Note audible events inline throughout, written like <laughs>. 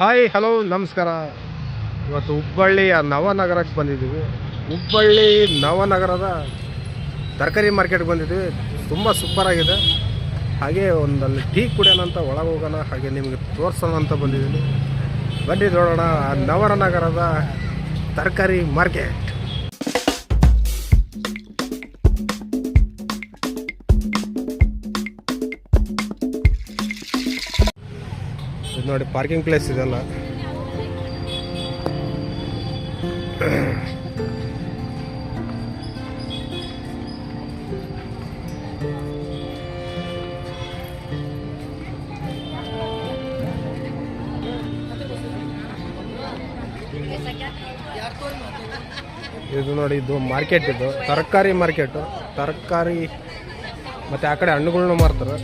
Hi hello ನಮಸ್ಕಾರ. ಇವತ್ತು ಹುಬ್ಬಳ್ಳಿಯ ನವನಗರಕ್ಕೆ ಬಂದಿದ್ದೀವಿ. ಹುಬ್ಬಳ್ಳಿ ನವನಗರದ ತರಕಾರಿ ಮಾರ್ಕೆಟ್ಗೆ ಬಂದಿದ್ದೀವಿ. ತುಂಬ ಸೂಪರಾಗಿದೆ ಹಾಗೆ ಒಂದಲ್ಲಿ ಟೀ ಕುಡಿಯೋಣ ಅಂತ ಒಳಗೆ ಹೋಗೋಣ, ಹಾಗೆ ನಿಮಗೆ ತೋರಿಸೋಣ ಅಂತ ಬಂದಿದ್ದೀನಿ. ಬನ್ನಿ ನೋಡೋಣ ಆ ನವನಗರದ ತರಕಾರಿ ಮಾರ್ಕೆಟ್ ನೋಡಿ ಪಾರ್ಕಿಂಗ್ ಪ್ಲೇಸ್ ಇದೆಲ್ಲ. ಇದು ನೋಡಿ, ಇದು ಮಾರ್ಕೆಟ್ ಇದು. ತರಕಾರಿ ಮಾರ್ಕೆಟು ತರಕಾರಿ, ಮತ್ತು ಆ ಕಡೆ ಹಣ್ಣುಗಳ್ನ ಮಾರ್ತಾರೆ.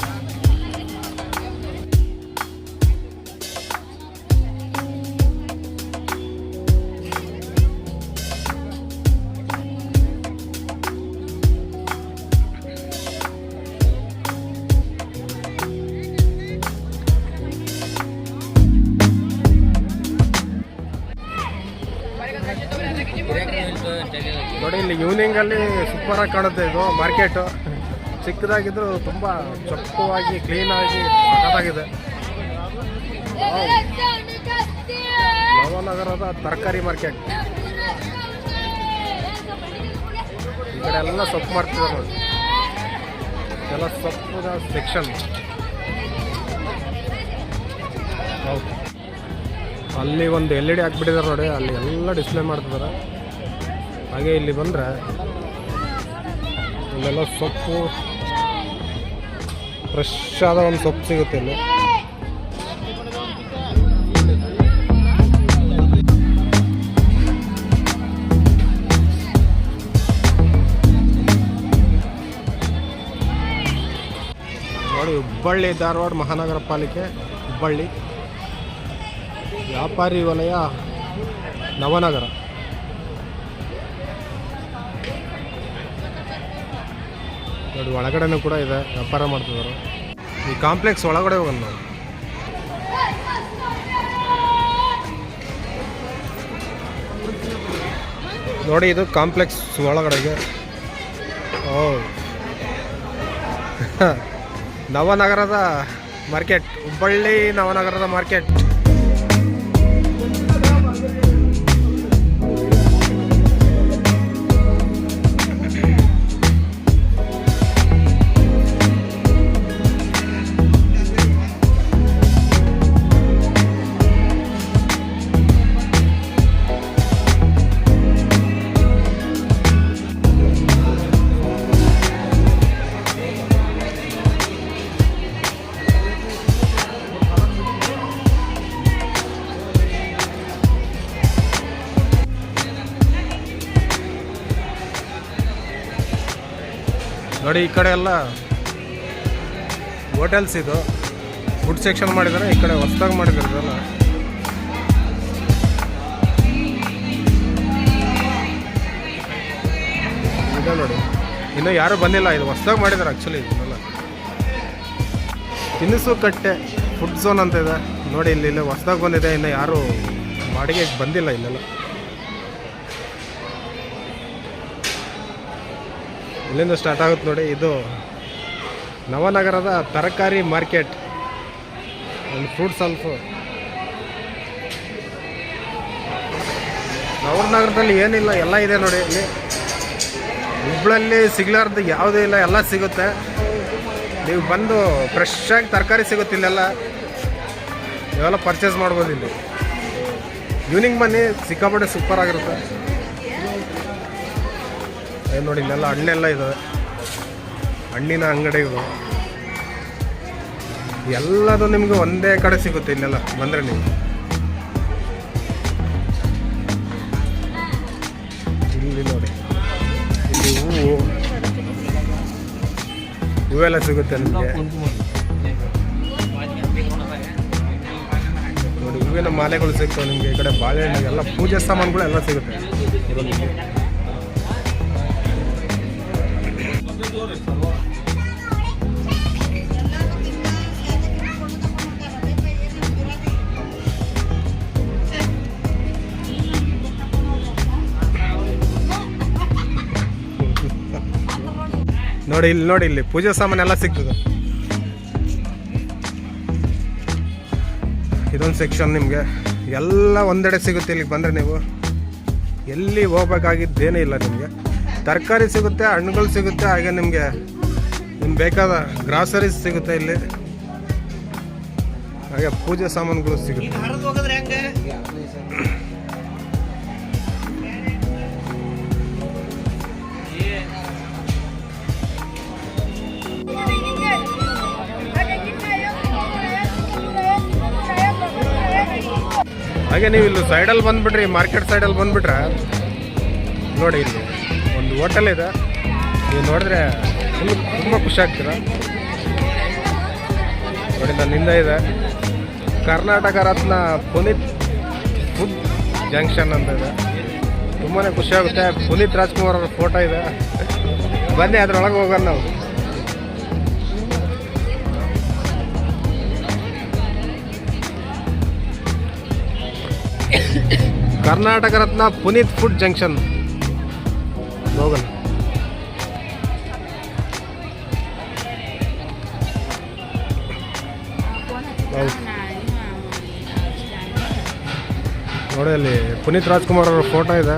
ಈವ್ನಿಂಗ್ ಅಲ್ಲಿ ಸೂಪರ್ ಆಗಿ ಕಾಣುತ್ತೆ ಇದು ಮಾರ್ಕೆಟ್ ಚಿಕ್ಕದಾಗಿದ್ರು ತುಂಬಾ ಚೊಕ್ಕವಾಗಿ ಕ್ಲೀನ್ ಆಗಿ ಸಖತ್ತಾಗಿದೆ ನವನಗರದ ತರಕಾರಿ ಮಾರ್ಕೆಟ್ ಈ ಕಡೆ ಎಲ್ಲ ಸೊಪ್ಪು ಮಾಡ್ತಿದ್ದಾರೆ ನೋಡಿ. ಎಲ್ಲ ಸೊಪ್ಪುದ ಸೆಕ್ಷನ್ ಅಲ್ಲಿ ಒಂದು ಎಲ್ ಇ ಡಿ ಹಾಕ್ಬಿಟ್ಟಿದ್ದಾರೆ ನೋಡಿ, ಅಲ್ಲಿ ಎಲ್ಲ ಡಿಸ್ಪ್ಲೇ ಮಾಡ್ತಿದ್ದಾರೆ. ಹಾಗೆ ಇಲ್ಲಿ ಬಂದರೆ ಇಲ್ಲೆಲ್ಲ ಸೊಪ್ಪು ಫ್ರೆಶ್ ಆದ ಒಂದು ಸೊಪ್ಪು ಸಿಗುತ್ತೆ ಇಲ್ಲಿ. ನೋಡಿ, ಹುಬ್ಬಳ್ಳಿ, ಧಾರವಾಡ ಮಹಾನಗರ ಪಾಲಿಕೆ, ಹುಬ್ಬಳ್ಳಿ. ವ್ಯಾಪಾರಿ ವಲಯ ನವನಗರ. ನೋಡಿ, ಒಳಗಡೆನೂ ಕೂಡ ಇದೆ, ವ್ಯಾಪಾರ ಮಾಡ್ತಿದ್ದಾರೆ ಈ ಕಾಂಪ್ಲೆಕ್ಸ್ ಒಳಗಡೆ ಹೋಗೋಣ ನಾವು. ನೋಡಿ, ಇದು ಕಾಂಪ್ಲೆಕ್ಸ್ ಒಳಗಡೆಗೆ. ಓ <laughs> ನವನಗರದ ಮಾರ್ಕೆಟ್, ಹುಬ್ಬಳ್ಳಿ ನವನಗರದ ಮಾರ್ಕೆಟ್. ನೋಡಿ, ಈ ಕಡೆ ಎಲ್ಲ ಹೋಟೆಲ್ಸ್ ಇದು. ಫುಡ್ ಸೆಕ್ಷನ್ ಮಾಡಿದ್ದಾರೆ, ಈ ಕಡೆ ಹೊಸ್ದಾಗಿ ಮಾಡಿದ್ದಾರೆ ಇದೆಲ್ಲ. ಇದೆ ನೋಡಿ. ಇನ್ನೂ ಯಾರೂ ಬಂದಿಲ್ಲ, ಇದು ಹೊಸ್ದಾಗಿ ಮಾಡಿದ್ದಾರೆ ಆ್ಯಕ್ಚುಲಿ ಇದನ್ನೆಲ್ಲ ತಿನಿಸು ಕಟ್ಟೆ ಫುಡ್ ಝೋನ್ ಅಂತ ಇದೆ. ನೋಡಿ, ಇಲ್ಲಿ ಹೊಸ್ದಾಗಿ ಬಂದಿದೆ, ಇನ್ನು ಯಾರು ಬಾಡಿಗೆ ಬಂದಿಲ್ಲ ಇಲ್ಲೆಲ್ಲ. ಇಲ್ಲಿಂದ ಸ್ಟಾರ್ಟ್ ಆಗುತ್ತೆ ನೋಡಿ. ಇದು ನವನಗರದ ತರಕಾರಿ ಮಾರ್ಕೆಟ್. ಒಂದು ಫ್ರೂಟ್ ಸಲ್ಫು ನವನಗರದಲ್ಲಿ ಏನಿಲ್ಲ, ಎಲ್ಲ ಇದೆ ನೋಡಿ ಇಲ್ಲಿ. ಹುಬ್ಳಲ್ಲಿ ಸಿಗ್ಲಾರ್ದು ಯಾವುದೂ ಇಲ್ಲ, ಎಲ್ಲ ಸಿಗುತ್ತೆ. ನೀವು ಬಂದು ಫ್ರೆಶ್ ತರಕಾರಿ ಸಿಗುತ್ತೆ ಇಲ್ಲೆಲ್ಲ. ಇವೆಲ್ಲ ಪರ್ಚೇಸ್ ಮಾಡ್ಬೋದು ಇಲ್ಲಿ. ಈವ್ನಿಂಗ್ ಬನ್ನಿ, ಸಿಕ್ಕಾಪಟ್ಟೆ ಸೂಪರ್ ಆಗಿರುತ್ತೆ. ಏನ್ ನೋಡಿ, ಇಲ್ಲೆಲ್ಲ ಹಣ್ಣೆಲ್ಲ ಇದಾವೆ. ಹಣ್ಣಿನ ಅಂಗಡಿಗಳು. ಎಲ್ಲದು ನಿಮ್ಗೆ ಒಂದೇ ಕಡೆ ಸಿಗುತ್ತೆ ಇಲ್ಲೆಲ್ಲ, ಬಂದರೆ ನೀವು. ಇಲ್ಲಿ ನೋಡಿ, ಇಲ್ಲಿ ಹೂವು. ಹೂವೆಲ್ಲ ಸಿಗುತ್ತೆ ನಿಮಗೆ. ನೋಡಿ, ಹೂವಿನ ಮಾಲೆಗಳು ಸಿಗ್ತವೆ ನಿಮಗೆ ಈ ಕಡೆ ಬಾಳೆಹಣ್ಣು ಎಲ್ಲ ಪೂಜೆ ಸಾಮಾನುಗಳು ಎಲ್ಲ ಸಿಗುತ್ತೆ. ನೋಡಿ ಇಲ್ಲಿ ನೋಡಿ ಇಲ್ಲಿ, ಪೂಜೆ ಸಾಮಾನೆಲ್ಲ ಸಿಗ್ತದೆ. ಇದೊಂದು ಸೆಕ್ಷನ್ ನಿಮಗೆ. ಎಲ್ಲ ಒಂದೆಡೆ ಸಿಗುತ್ತೆ ಇಲ್ಲಿಗೆ ಬಂದರೆ ನೀವು. ಎಲ್ಲಿ ಹೋಗ್ಬೇಕಾಗಿದ್ದೇನೇ ಇಲ್ಲ ನಿಮಗೆ. ತರಕಾರಿ ಸಿಗುತ್ತೆ, ಹಣ್ಣುಗಳು ಸಿಗುತ್ತೆ, ಹಾಗೆ ನಿಮಗೆ ನಿಮ್ಗೆ ಬೇಕಾದ ಗ್ರಾಸರೀಸ್ ಸಿಗುತ್ತೆ ಇಲ್ಲಿ. ಹಾಗೆ ಪೂಜೆ ಸಾಮಾನುಗಳು ಸಿಗುತ್ತೆ. ಹಾಗೆ ನೀವು ಇಲ್ಲಿ ಸೈಡಲ್ಲಿ ಬಂದ್ಬಿಟ್ರಿ ಮಾರ್ಕೆಟ್ ಸೈಡಲ್ಲಿ ಬಂದ್ಬಿಟ್ರೆ, ನೋಡಿ ಇಲ್ಲಿ ಒಂದು ಹೋಟೆಲ್ ಇದೆ. ನೀವು ನೋಡಿದ್ರೆ ಫುಲ್ ತುಂಬ ಖುಷಿ ಆಗ್ತೀರ. ನೋಡಿ ನನ್ನಿಂದ ಇದೆ. ಕರ್ನಾಟಕ ರತ್ನ ಪುನೀತ್ ಫುಡ್ ಜಂಕ್ಷನ್ ಅಂತ ಇದೆ. ತುಂಬಾ ಖುಷಿ ಆಗುತ್ತೆ. ಪುನೀತ್ ರಾಜ್ಕುಮಾರ್ ಅವ್ರ ಫೋಟೋ ಇದೆ. ಬನ್ನಿ ಅದ್ರೊಳಗೆ ಹೋಗೋಣ ನಾವು. Karnataka Ratna Puneeth food junction. ಹೋಗೋಣ. ನೋಡಿ ಅಲ್ಲಿ ಪುನೀತ್ ರಾಜ್ಕುಮಾರ್ ಅವರ ಫೋಟೋ ಇದೆ.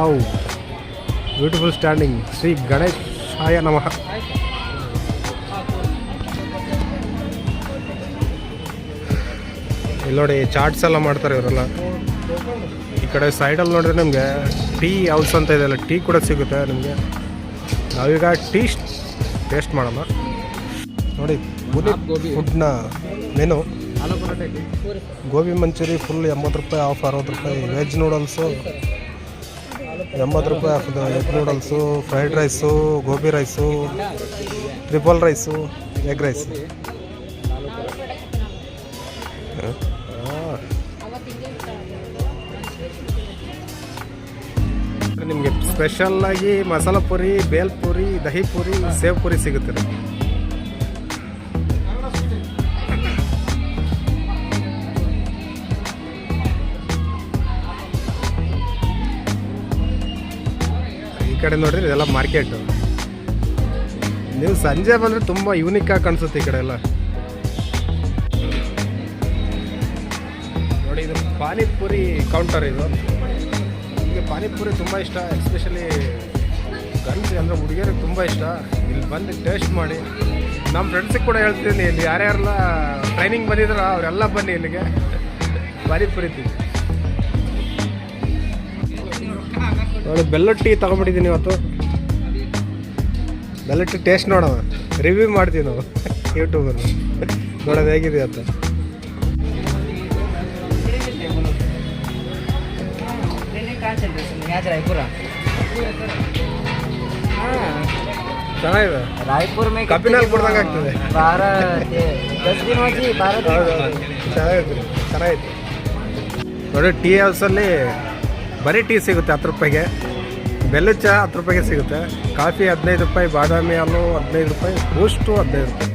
ಆವು ಬ್ಯೂಟಿಫುಲ್ ಸ್ಟ್ಯಾಂಡಿಂಗ್ ಶ್ರೀ ಗಣೇಶ್ ಆಯ ನಮಃ. ಇಲ್ಲಿ ನೋಡಿ ಚಾಟ್ಸ್ ಎಲ್ಲ ಮಾಡ್ತಾರೆ ಇವರೆಲ್ಲ. ಕಡೆ ಸೈಡಲ್ಲಿ ನೋಡಿದ್ರೆ ನಿಮಗೆ ಟೀ ಹೌಸ್ ಅಂತ ಇದೆಯಲ್ಲ ಟೀ ಕೂಡ ಸಿಗುತ್ತೆ ನಿಮಗೆ. ನಾವೀಗ ಟೀ ಟೇಸ್ಟ್ ಮಾಡೋಣ. ನೋಡಿ ಫುಡ್ನ ಮೆನು ಗೋಬಿ. ಮಂಚೂರಿ ಫುಲ್ ಎಂಬತ್ತು ರೂಪಾಯಿ ಆಫ್ ಅರವತ್ತು ರೂಪಾಯಿ ವೆಜ್ ನೂಡಲ್ಸು ಎಂಬತ್ತು ರೂಪಾಯಿ half egg noodles fried rice gobi rice triple rice egg rice special ಆಗಿ ಮಸಾಲ ಪುರಿ, ಬೇಲ್ ಪುರಿ, ದಹಿ ಪುರಿ, ಸೇವ್ ಪುರಿ ಸಿಗುತ್ತೆ ರೀ. ಈ ಕಡೆ ನೋಡ್ರಿ, ಇದೆಲ್ಲ ಮಾರ್ಕೆಟ್ ನೀವು ಸಂಜೆ ಬಂದ್ರೆ ತುಂಬಾ ಯೂನಿಕ್ ಆಗಿ ಕಾಣಿಸುತ್ತೆ ಈ ಕಡೆ ಎಲ್ಲ. ನೋಡಿ, ಇದು ಪಾನಿಪುರಿ ಕೌಂಟರ್ ಇದು. ಪಾನಿಪುರಿ ತುಂಬ ಇಷ್ಟ ಎಸ್ಪೆಷಲಿ ಗಂಡ್ಸ್ ಅಂದರೆ ಹುಡುಗಿಯರಿಗೆ ತುಂಬ ಇಷ್ಟ. ಇಲ್ಲಿ ಬಂದು ಟೇಸ್ಟ್ ಮಾಡಿ. ನಮ್ಮ ಫ್ರೆಂಡ್ಸಿಗೆ ಕೂಡ ಹೇಳ್ತೀನಿ, ಇಲ್ಲಿ ಯಾರ್ಯಾರೆಲ್ಲ ಟ್ರೈನಿಂಗ್ ಬಂದಿದ್ರು ಅವರೆಲ್ಲ ಬನ್ನಿ ಇಲ್ಲಿಗೆ. ಪಾನಿಪುರಿ ತಿನ್ನಿ. ನೋಡಿ ಬೆಲ್ಲ ಟೀ ತಗೊಂಡ್ಬಿಟ್ಟಿದ್ದೀನಿ ಇವತ್ತು. ಬೆಲ್ಲ ಟೀ ಟೇಸ್ಟ್ ನೋಡೋಣ. ರಿವ್ಯೂ ಮಾಡ್ತೀವಿ ನಾವು ಯೂಟ್ಯೂಬಲ್ಲಿ ನೋಡೋದು ಹೇಗಿದೆ ಅಂತ. ಮ್ಯಾಚ್ ರಾಯ್ಪುರ ಚೆನ್ನಾಗಿದೆ. ರಾಯ್ಪುರ್ ಆಗ್ತದೆ. ಭಾರತ್. ದಸ್ ದಿನ ಹೋಗಿ ನೋಡಿ ಟೀ ಹೌಸಲ್ಲಿ ಬರೀ ಟೀ ಸಿಗುತ್ತೆ ಹತ್ತು ರೂಪಾಯಿಗೆ. ಬೆಲ್ಲದ ಚಹಾ ಹತ್ತು ರೂಪಾಯಿಗೆ ಸಿಗುತ್ತೆ. ಕಾಫಿ ಹದಿನೈದು ರೂಪಾಯಿ ಬಾದಾಮಿ ಹಾಲು ಹದಿನೈದು ರೂಪಾಯಿ ಬೂಸ್ಟು ಹದಿನೈದು ರೂಪಾಯಿ.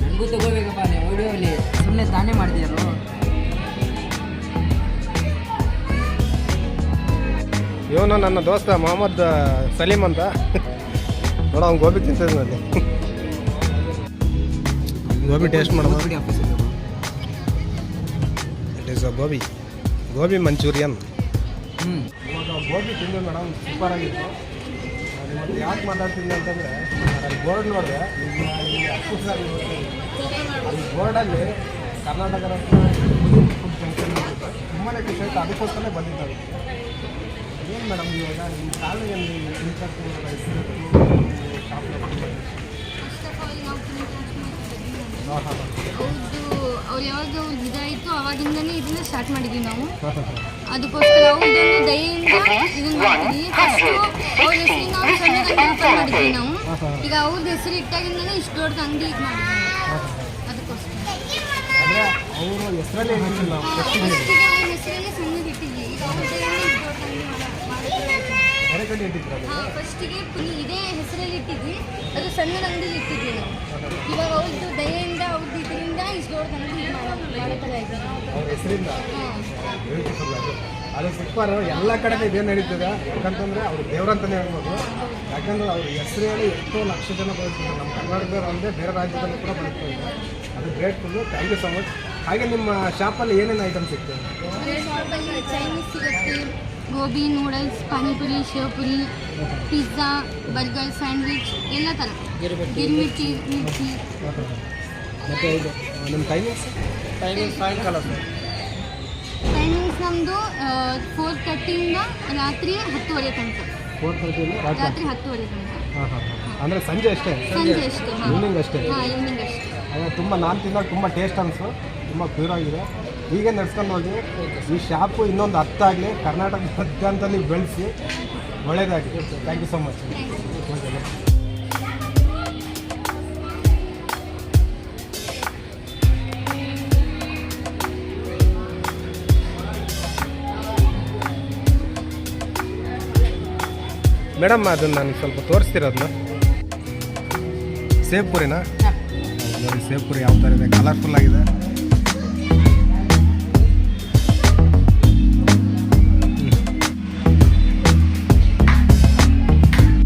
ನನಗೂ ತಗೋಬೇಕಪ್ಪ ನೀವು ವಿಡಿಯೋಲಿ ಸುಮ್ಮನೆ ತಾನೇ ಇವನು ನನ್ನ ದೋಸ್ತ ಮೊಹಮ್ಮದ್ ಸಲೀಮ್ ಅಂತ. ನೋಡ ಅವ್ನು ಗೋಬಿ ನಾನು ಗೋಬಿ ಟೇಸ್ಟ್ ಮಾಡೋದು it is a gobi. Gobi Manchurian. Gobi ತಿಂದು ಮೇಡಮ್ ಸೂಪರ್ ಆಗಿತ್ತು. ಯಾಕೆ ಮಾತಾಡ್ತೀನಿ ಅಂತಂದರೆ ಅಲ್ಲಿ ಬೋರ್ಡ್ ನೋಡಿದೆ ಅಲ್ಲಿ ಬೋರ್ಡಲ್ಲಿ ಕರ್ನಾಟಕ ರತ್ನ ಜಂಕ್ಷನ್ ತುಂಬಾ ಖುಷಿ ಆಯಿತು ಅದಕ್ಕೋಸ್ಕರ ಬಂದಿದ್ದಾರೆ ಏನು ಮೇಡಮ್ ಇವಾಗ ನಿಮ್ಮ ಕಾಲದಲ್ಲಿ ಹಾಂ ಹಾಂ ಅವ್ರದ್ದು ಅವ್ರು ಯಾವಾಗ ಅವ್ರಿಗೆ ಇದಾಯಿತು ಅವಾಗಿಂದನೇ ಇದನ್ನ ಸ್ಟಾರ್ಟ್ ಮಾಡಿದ್ವಿ ನಾವು. ಅದಕ್ಕೋಸ್ಕರ ಅವ್ರದ್ದೊಂದು ದಯೆಯಿಂದ ಇದನ್ನ ಮಾಡಿದ್ವಿ ಫಸ್ಟು ಅವ್ರ ಹೆಸರು ನಾವು ಸಣ್ಣದಾಗಿ ಓಪನ್ ಮಾಡಿದ್ವಿ ನಾವು. ಈಗ ಅವ್ರದ್ದು ಹೆಸರು ಇಟ್ಟಾಗಿಂದನೇ ಇಷ್ಟು ದೊಡ್ಡ ಅಂಗಡಿ ಇದು ಮಾಡಿದ್ವಿ ಅದಕ್ಕೋಸ್ಕರ. ಅವರು ಹೆಸರಲ್ಲೇ ಇಟ್ಟಿಲ್ಲ ಹೆಸರಲ್ಲೇ ಇಟ್ಟಿದ್ವಿ. ಈಗ ಅವ್ರ ದಯೆಯಿಂದ ಇಷ್ಟು ದೊಡ್ಡ ಅಂಗಡಿ ಫಸ್ಟಿಗೆ ಇದೇ ಹೆಸರಲ್ಲಿ ಇಟ್ಟಿದ್ವಿ. ಅದು ಸಣ್ಣ ಅಂಗಡಿಲಿ ಇಟ್ಟಿದ್ವಿ ನಾವು. ಇವಾಗ ಅವ್ರದ್ದು ದಯೆಯಿಂದ ಅವ್ರದ್ದು ಅವ್ರ ಹೆಸರಿಂದ ಬ್ಯೂಟಿಫುಲ್ ಅದು. ಎಲ್ಲ ಕಡೆ ಇದೇ ನಡೀತದೆ? ಯಾಕಂತಂದ್ರೆ ಅವ್ರು ದೇವ್ರಂತಾನೆ ಹೇಳ್ಬೋದು. ಯಾಕಂದ್ರೆ ಅವ್ರ ಹೆಸರು ಹೇಳಿ ಎಷ್ಟೋ ಲಕ್ಷ ಜನ ಬದುಕ್ತಾರೆ ನಮ್ಮ ಕರ್ನಾಟಕದವ್ರು ಅಂದರೆ ಬೇರೆ ರಾಜ್ಯದಲ್ಲಿ ಕೂಡ ಬದುಕ್ತಾ ಇದ್ದಾರೆ ಅದು grateful thank you so much ಹಾಗೆ ನಿಮ್ಮ ಶಾಪಲ್ಲಿ ಏನೇನು ಐಟಮ್ ಸಿಗ್ತದೆ? ಚೈನೀಸ್ ಸಿಗುತ್ತೆ. Gobi noodles panipuri sevpuri pizza burger sandwich ಎಲ್ಲ ಥರ ಗಿರ್ಮಿಟಿ ಮಿರ್ಚಿ. ಮತ್ತು ಇದು ನಿಮ್ಮ ಟೈಮಿಂಗ್ಸ್ ಟೈಮಿಂಗ್ ಸಾಯಂಕಾಲ ಸರ್. ಟೈಮಿಂಗ್ಸ್ ನಮ್ಮದು ಫೋರ್ ತರ್ಟಿಯಿಂದ ರಾತ್ರಿ ಹತ್ತುವರೆ ತನಕ. ಫೋರ್ ತರ್ಟಿಯಿಂದ ರಾತ್ರಿ ರಾತ್ರಿ ಹತ್ತುವರೆ ತನಕ. ಹಾಂ ಹಾಂ ಹಾಂ ಅಂದರೆ ಸಂಜೆ ಅಷ್ಟೇ? ಸಂಜೆ ಅಷ್ಟೇ ಹಾಂ. ಈವ್ನಿಂಗ್ ಅಷ್ಟೇ? ಹಾಂ ಈವ್ನಿಂಗ್ ಅಷ್ಟೇ. ಅದೇ ತುಂಬ ನಾನು ತಿಂದಾಗ ತುಂಬ ಟೇಸ್ಟ್ ಅನಿಸು. ತುಂಬ ಪ್ಯೂರ್ ಆಗಿದೆ. ಹೀಗೆ ನಡೆಸ್ಕೊಂಡು ಹೋಗಿ ಈ ಶಾಪು ಇನ್ನೊಂದು ಹತ್ತಾಗಲಿ ಕರ್ನಾಟಕ <laughs> ಮಧ್ಯಂತಲ್ಲಿ ಬೆಳೆಸಿ ಒಳ್ಳೆಯದಾಗಿದೆ thank you so much madam ಅದನ್ನು ನನಗೆ ಸ್ವಲ್ಪ ತೋರಿಸ್ತಿರೋದನ್ನ ಸೇವ್ ಪುರಿನಾ? ನೋಡಿ ಸೇವ್ ಪುರಿ ಯಾವ ಥರ ಇದೆ ಕಲರ್ಫುಲ್ ಆಗಿದೆ.